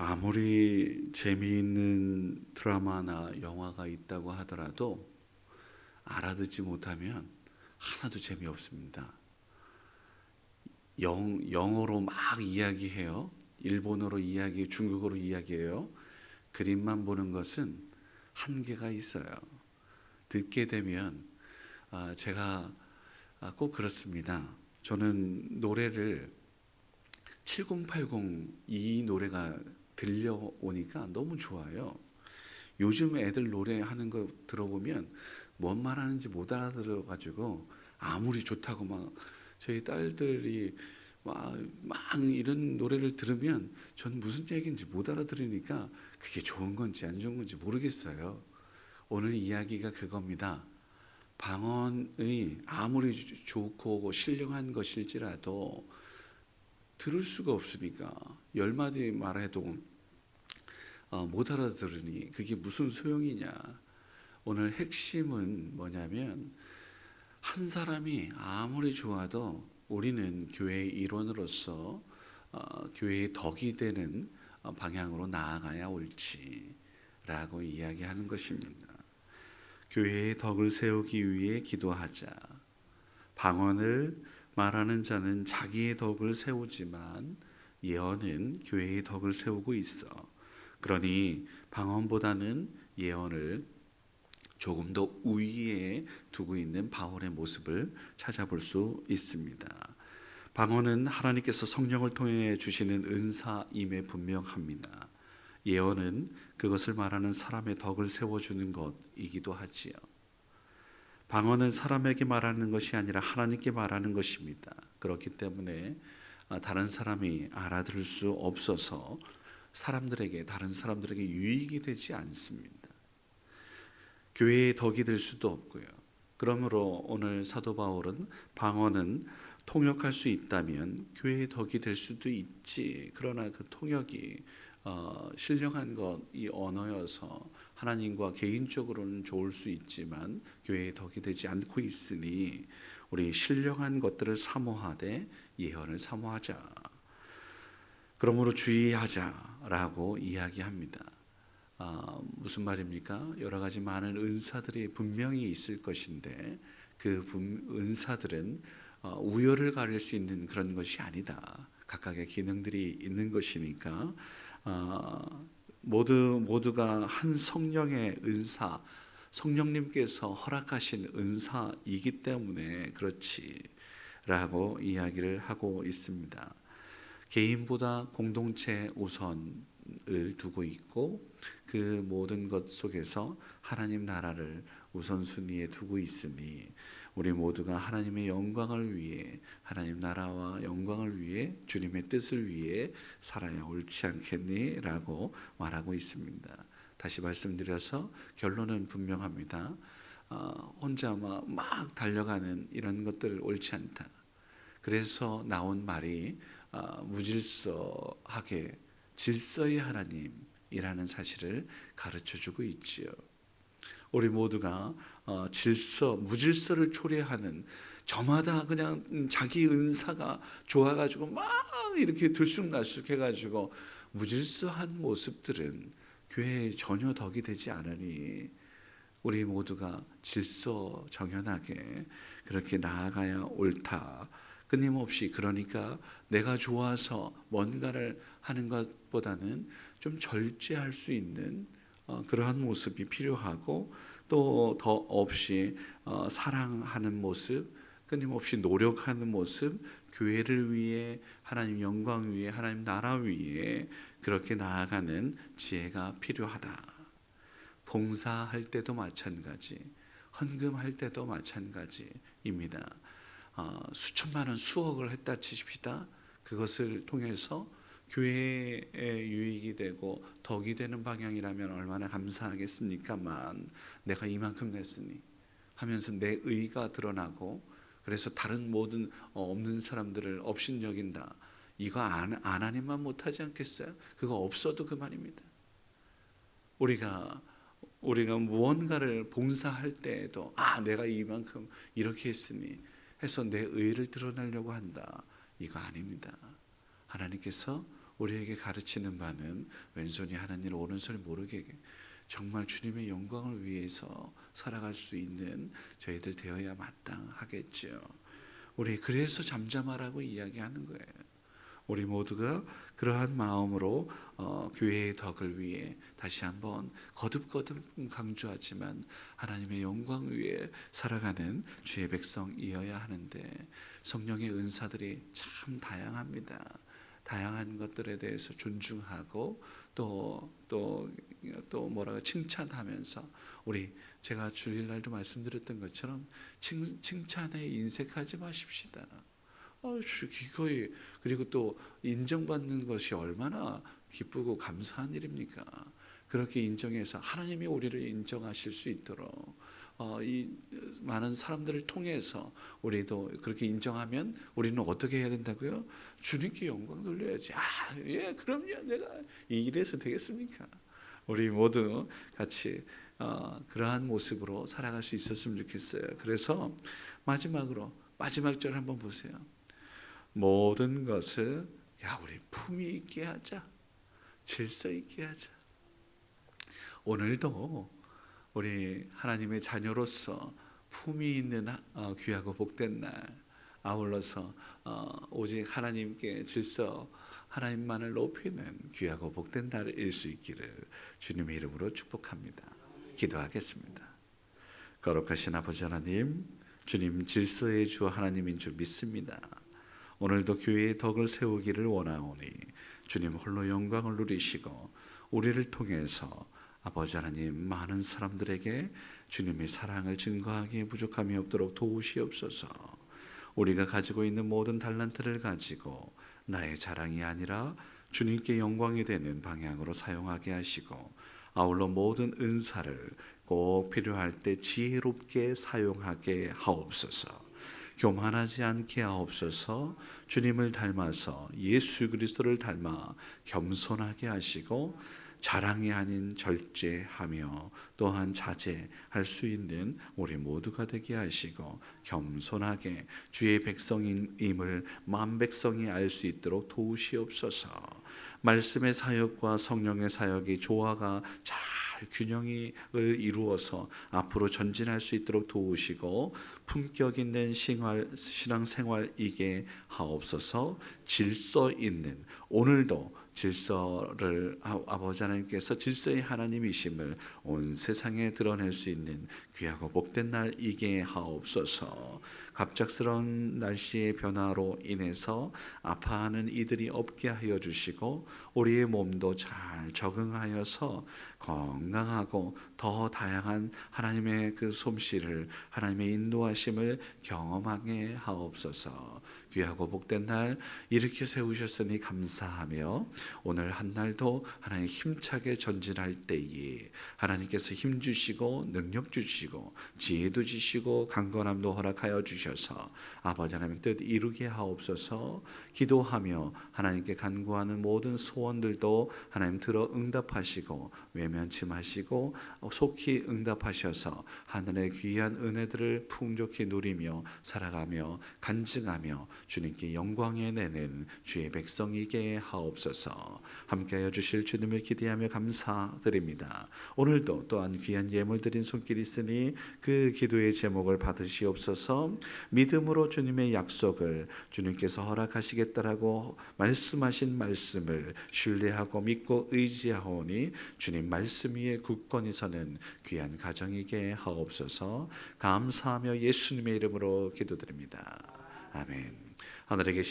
아무리 재미있는 드라마나 영화가 있다고 하더라도 알아듣지 못하면 하나도 재미없습니다. 영, 영어로 막 이야기해요. 일본어로 이야기, 중국어로 이야기해요. 그림만 보는 것은 한계가 있어요. 듣게 되면 아, 제가 아, 꼭 그렇습니다. 저는 노래를 7080 이 노래가 들려오니까 너무 좋아요. 요즘 애들 노래하는 거 들어보면 뭔 말하는지 못 알아들어 가지고 아무리 좋다고 막 저희 딸들이 막, 막 이런 노래를 들으면 전 무슨 얘기인지 못 알아들으니까 그게 좋은 건지 안 좋은 건지 모르겠어요. 오늘 이야기가 그겁니다. 방언의 아무리 좋고 신령한 것일지라도 들을 수가 없으니까 열 마디 말해도 어, 못 알아들으니 그게 무슨 소용이냐. 오늘 핵심은 뭐냐면 한 사람이 아무리 좋아도 우리는 교회의 일원으로서 어, 교회의 덕이 되는 어, 방향으로 나아가야 옳지라고 이야기하는 것입니다. 교회의 덕을 세우기 위해 기도하자. 방언을 말하는 자는 자기의 덕을 세우지만 예언은 교회의 덕을 세우고 있어. 그러니 방언보다는 예언을 조금 더 우위에 두고 있는 바울의 모습을 찾아볼 수 있습니다. 방언은 하나님께서 성령을 통해 주시는 은사임에 분명합니다. 예언은 그것을 말하는 사람의 덕을 세워주는 것이기도 하지요. 방언은 사람에게 말하는 것이 아니라 하나님께 말하는 것입니다. 그렇기 때문에 아, 다른 사람이 알아들을 수 없어서 사람들에게 다른 사람들에게 유익이 되지 않습니다. 교회의 덕이 될 수도 없고요. 그러므로 오늘 사도 바울은 방언은 통역할 수 있다면 교회의 덕이 될 수도 있지. 그러나 그 통역이 어, 신령한 것 이 언어여서 하나님과 개인적으로는 좋을 수 있지만 교회의 덕이 되지 않고 있으니 우리 신령한 것들을 사모하되 예언을 사모하자. 그러므로 주의하자라고 이야기합니다. 아, 무슨 말입니까? 여러 가지 많은 은사들이 분명히 있을 것인데 그 은사들은 어, 우열을 가릴 수 있는 그런 것이 아니다. 각각의 기능들이 있는 것이니까 어, 모두 모두가 한 성령의 은사, 성령님께서 허락하신 은사이기 때문에 그렇지라고 이야기를 하고 있습니다. 개인보다 공동체 우선을 두고 있고 그 모든 것 속에서 하나님 나라를 우선순위에 두고 있으니 우리 모두가 하나님의 영광을 위해 하나님 나라와 영광을 위해 주님의 뜻을 위해 살아야 옳지 않겠니라고 말하고 있습니다. 다시 말씀드려서 결론은 분명합니다. 어, 혼자 막, 막 달려가는 이런 것들 옳지 않다. 그래서 나온 말이 어, 무질서하게 질서의 하나님이라는 사실을 가르쳐 주고 있지요. 우리 모두가 어, 질서, 무질서를 초래하는 저마다 그냥 자기 은사가 좋아가지고 막 이렇게 들쑥날쑥 해가지고 무질서한 모습들은 교회에 전혀 덕이 되지 않으니 우리 모두가 질서 정연하게 그렇게 나아가야 옳다. 끊임없이 그러니까 내가 좋아서 뭔가를 하는 것보다는 좀 절제할 수 있는 어, 그러한 모습이 필요하고 또 더 없이 어, 사랑하는 모습, 끊임없이 노력하는 모습, 교회를 위해 하나님 영광 위해 하나님 나라 위해 그렇게 나아가는 지혜가 필요하다. 봉사할 때도 마찬가지, 헌금할 때도 마찬가지입니다. 어, 수천만 원, 수억을 했다 치십시다. 그것을 통해서 교회에 유익이 되고 덕이 되는 방향이라면 얼마나 감사하겠습니까만 내가 이만큼 냈으니 하면서 내 의가 드러나고 그래서 다른 모든 어, 없는 사람들을 업신여긴다. 이거 안, 안 하니만 못하지 않겠어요? 그거 없어도 그만입니다. 우리가 우리가 무언가를 봉사할 때에도 아 내가 이만큼 이렇게 했으니 해서 내 의를 드러내려고 한다. 이거 아닙니다. 하나님께서 우리에게 가르치는 바는 왼손이 하는 일 오른손이 모르게 정말 주님의 영광을 위해서 살아갈 수 있는 저희들 되어야 마땅하겠죠. 우리 그래서 잠잠하라고 이야기하는 거예요. 우리 모두가 그러한 마음으로 어, 교회의 덕을 위해 다시 한번 거듭거듭 강조하지만 하나님의 영광 위에 살아가는 주의 백성이어야 하는데 성령의 은사들이 참 다양합니다. 다양한 것들에 대해서 존중하고 또 또 또 뭐라고 칭찬하면서 우리 제가 주일날도 말씀드렸던 것처럼 칭, 칭찬에 인색하지 마십시다. 어, 주- 기꺼이 그리고 또 인정받는 것이 얼마나 기쁘고 감사한 일입니까? 그렇게 인정해서 하나님이 우리를 인정하실 수 있도록 어, 이 많은 사람들을 통해서 우리도 그렇게 인정하면 우리는 어떻게 해야 된다고요? 주님께 영광 돌려야지. 아, 예, 그럼요. 내가 이래서 되겠습니까? 우리 모두 같이 어, 그러한 모습으로 살아갈 수 있었으면 좋겠어요. 그래서 마지막으로 마지막 절 한번 보세요. 모든 것을 야 우리 품위 있게 하자, 질서 있게 하자. 오늘도 우리 하나님의 자녀로서 품위 있는 하- 어, 귀하고 복된 날 아울러서 어, 오직 하나님께 질서 하나님만을 높이는 귀하고 복된 날일 수 있기를 주님의 이름으로 축복합니다. 기도하겠습니다. 거룩하신 아버지 하나님, 주님 질서의 주 하나님인 줄 믿습니다. 오늘도 교회의 덕을 세우기를 원하오니 주님 홀로 영광을 누리시고 우리를 통해서 아버지 하나님 많은 사람들에게 주님의 사랑을 증거하기에 부족함이 없도록 도우시옵소서. 우리가 가지고 있는 모든 달란트를 가지고 나의 자랑이 아니라 주님께 영광이 되는 방향으로 사용하게 하시고 아울러 모든 은사를 꼭 필요할 때 지혜롭게 사용하게 하옵소서. 교만하지 않게 하옵소서. 주님을 닮아서 예수 그리스도를 닮아 겸손하게 하시고 자랑이 아닌 절제하며 또한 자제할 수 있는 우리 모두가 되게 하시고 겸손하게 주의 백성임을 만 백성이 알 수 있도록 도우시옵소서. 말씀의 사역과 성령의 사역이 조화가 잘 균형을 이루어서 앞으로 전진할 수 있도록 도우시고 품격 있는 신앙, 신앙생활 이게 하옵소서 질서 있는 오늘도 질서를 아- 아버지 하나님께서 질서의 하나님이심을 온 세상에 드러낼 수 있는 귀하고 복된 날이게 하옵소서. 갑작스러운 날씨의 변화로 인해서 아파하는 이들이 없게 하여 주시고 우리의 몸도 잘 적응하여서 건강하고 더 다양한 하나님의 그 솜씨를 하나님의 인도하심을 경험하게 하옵소서. 귀하고 복된 날 일으켜 세우셨으니 감사하며 오늘 한 날도 하나님 힘차게 전진할 때에 하나님께서 힘 주시고 능력 주시고 지혜도 주시고 강건함도 허락하여 주셔서 아버지 하나님 뜻 이루게 하옵소서 기도하며 하나님께 간구하는 모든 소원들도 하나님 들어 응답하시고 외 면치 마시고 속히 응답하셔서 하늘의 귀한 은혜들을 풍족히 누리며 살아가며 간증하며 주님께 영광에 내는 주의 백성이게 하옵소서. 함께하여 주실 주님을 기대하며 감사드립니다. 오늘도 또한 귀한 예물 드린 손길이 있으니 그 기도의 제목을 받으시옵소서. 믿음으로 주님의 약속을 주님께서 허락하시겠다라고 말씀하신 말씀을 신뢰하고 믿고 의지하오니 주님 말씀 위에 굳건히 서는 귀한 가정이게 하옵소서. 감사하며 예수님의 이름으로 기도드립니다. 아멘. 하늘에 계신